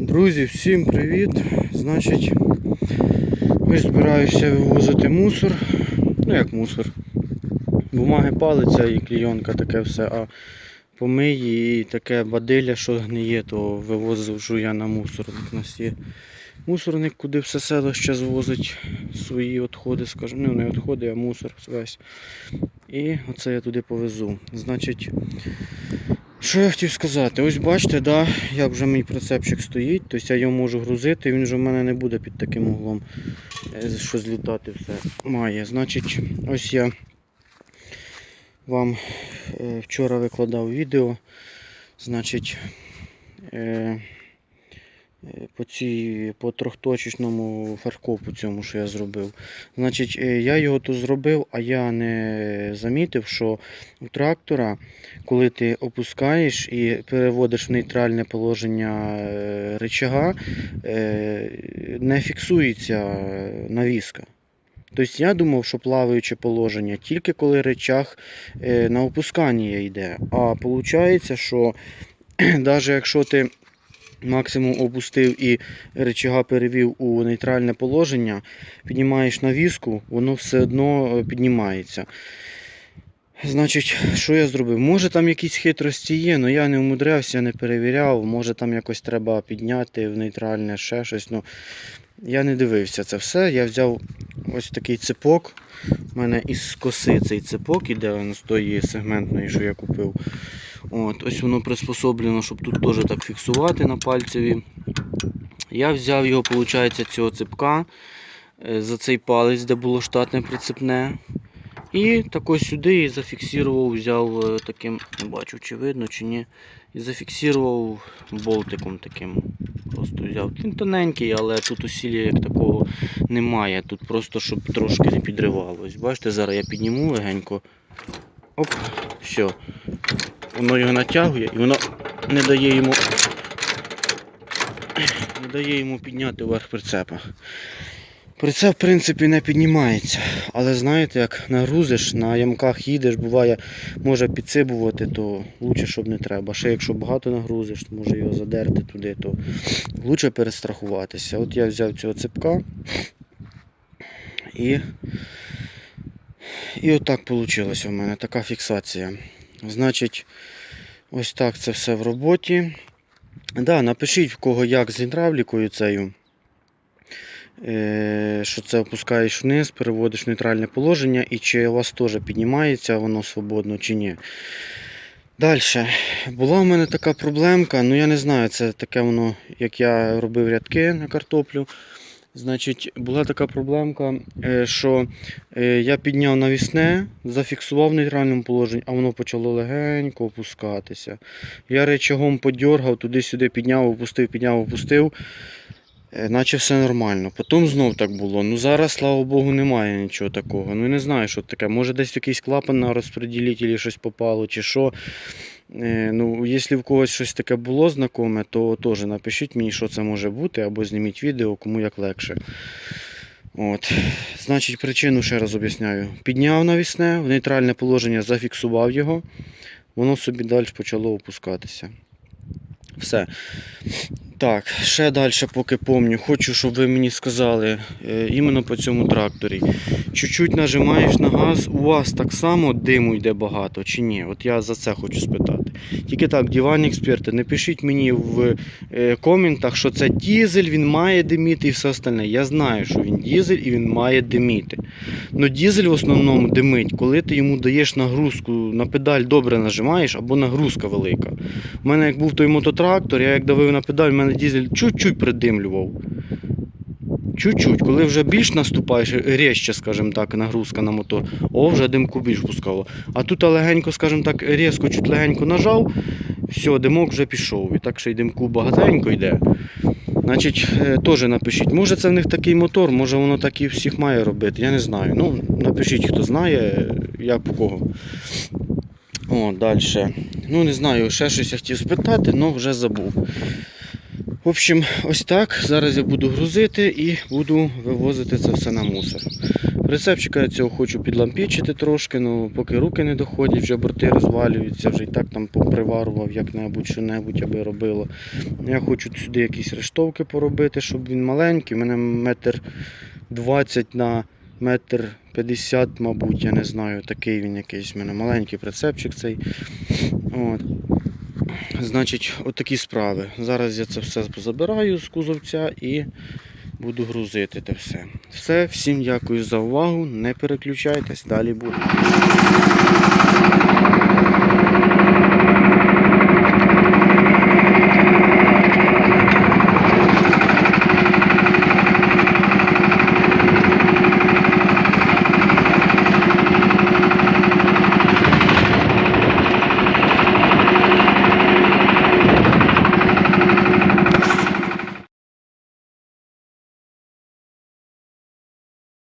Друзі, всім привіт! Значить, ось збираюся вивозити мусор. Ну як мусор. Бумаги палиться і клійонка, таке все, а помиї і таке бадилля, що гниє, то вивозив я на мусорник. У нас є мусорник, куди все село ще звозить свої відходи, скажімо, ну не відходи, а мусор весь. І оце я туди повезу. Значить, що я хотів сказати? Ось бачите, да, як вже мій прицепчик стоїть, тобто я його можу грузити, він вже в мене не буде під таким углом, е, що злітати все має. Значить, ось я вам е, вчора викладав відео. Значить, е, по цій, по трьохточечному фаркопу цьому, що я зробив. Значить, е, я його тут зробив, а я не замітив, що у трактора коли ти опускаєш і переводиш в нейтральне положення е, рычага, е, не фіксується навіска. Тобто я думав, що плаваюче положення тільки коли речах е, на опускання йде. А виходить, що навіть якщо ти максимум опустив і рычага перевів у нейтральне положення, піднімаєш навіску, воно все одно е, піднімається. Значить, що я зробив? Може там якісь хитрості є, але я не умудрявся, не перевіряв. Може там якось треба підняти в нейтральне ще щось. Ну, я не дивився це все. Я взяв ось такий цепок. У мене із коси цей цепок іде з тої сегментної, що я купив. От, Ось воно приспособлено, щоб тут теж так фіксувати на пальцеві. Я взяв його, виходить, цього цепка е, за цей палець, де було штатне прицепне. І тако сюди і зафіксував, взяв е, таким, не бачу, чи видно, чи ні. І зафіксував болтиком таким. Просто взяв. Він тоненький, але тут усілля як такого немає. Тут просто щоб трошки не підривалось. Бачите, зараз я підніму легенько. Оп, все. Воно його натягує і воно не дає йому не дає йому підняти вверх прицепа. Прицеп, в принципі, не піднімається. Але знаєте, як нагрузиш, на ямках їдеш, буває, може підсибувати, то лучше, щоб не треба. Ще якщо багато нагрузиш, то може його задерти туди, то лучше перестрахуватися. От я взяв цього цепка і, і отак вийшло в мене така фіксація. Значить, ось так це все в роботі. Да, напишіть в кого як з гідравлікою цією. Е, що це опускаєш вниз, переводиш в нейтральне положення і чи у вас теж піднімається воно свободно чи ні. Далі. Була в мене така проблемка, ну я не знаю, це таке воно, як я робив рядки на картоплю. Значить, була така проблемка, е, що е, я підняв навісне, зафіксував в нейтральному положенні, а воно почало легенько опускатися. Я речагом подьоргав, туди-сюди підняв, опустив, підняв, опустив. Е, Наче все нормально. Потім знов так було. Ну зараз, слава Богу, немає нічого такого. Ну не знаю, що таке. Може десь якийсь клапан на розподілителі щось попало, чи що. Е, Ну, Якщо в когось щось таке було знакоме, то теж напишіть мені, що це може бути, або зніміть відео, кому як легше. От. Значить, причину ще раз об'ясняю. Підняв навісне, в нейтральне положення зафіксував його, воно собі далі почало опускатися. Все. Так, ще далі, поки помню, хочу, щоб ви мені сказали е, іменно по цьому тракторі. Чуть-чуть нажимаєш на газ, у вас так само диму йде багато чи ні? От я за це хочу спитати. Тільки так, диванні експерти, не пишіть мені в е, коментах, що це дізель, він має диміти і все остальне. Я знаю, що він дізель і він має диміти. Но дізель в основному димить, коли ти йому даєш нагрузку на педаль добре нажимаєш або нагрузка велика. У мене як був той мототрактор, я як давив на педаль, у мене дізель чуть-чуть придимлював. Чуть-чуть, коли вже більш наступаєш, різче, скажімо так, нагрузка на мотор, о, вже димку більш пускало. А тут легенько, скажімо так, різко, чуть легенько нажав, все, димок вже пішов. І так ще й димку багатенько йде. Значить, е, теж напишіть, може це в них такий мотор, може воно так і всіх має робити, я не знаю. Ну, напишіть, хто знає, як по кого. О, далі. Ну, не знаю, ще щось я хотів спитати, але вже забув. В общем, ось так. Зараз я буду грузити і буду вивозити це все на мусор. Прицепчика я цього хочу підлампічити трошки, ну поки руки не доходять, вже борти розвалюються, вже і так там поприварував як-небудь, що-небудь, аби робило. Я хочу сюди якісь рештовки поробити, щоб він маленький. У мене метр 20 на метр 50, мабуть, я не знаю, такий він якийсь. У мене маленький прицепчик цей. От. Значить, отакі справи. Зараз я це все забираю з кузовця і буду грузити те все. Все, всім дякую за увагу. Не переключайтесь, далі буде.